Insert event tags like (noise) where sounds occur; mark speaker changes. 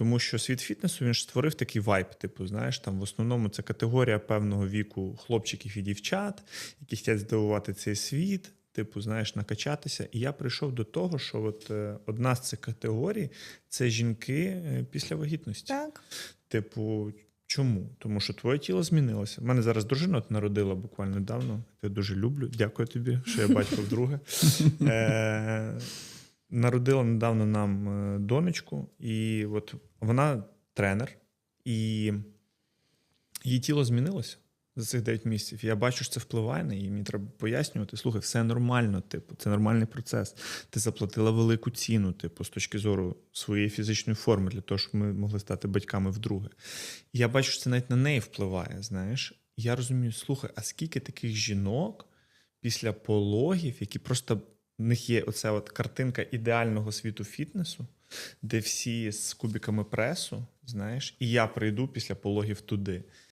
Speaker 1: Тому що світ фітнесу він ж створив такий вайб. Типу, знаєш, там в основному це категорія певного віку хлопчиків і дівчат, які хочуть здивувати цей світ, типу, знаєш, накачатися. І я прийшов до того, що от е, одна з цих категорій це жінки е, після вагітності.
Speaker 2: Так.
Speaker 1: Типу, чому? Тому що твоє тіло змінилося. У мене зараз дружина от народила буквально недавно. Я дуже люблю. Дякую тобі, що я батько вдруге. (laughs) Народила недавно нам е, донечку, і от вона тренер, і її тіло змінилося за цих 9 місяців. Я бачу, що це впливає на її. Мені треба пояснювати. Слухай, все нормально, типу, це нормальний процес. Ти заплатила велику ціну, типу, з точки зору своєї фізичної форми, для того, щоб ми могли стати батьками вдруге. Я бачу, що це навіть на неї впливає. Знаєш, я розумію, слухай, а скільки таких жінок після пологів, які просто них є оця от картинка ідеального світу фітнесу, де всі з кубиками пресу, знаєш, і я прийду після пологів туди.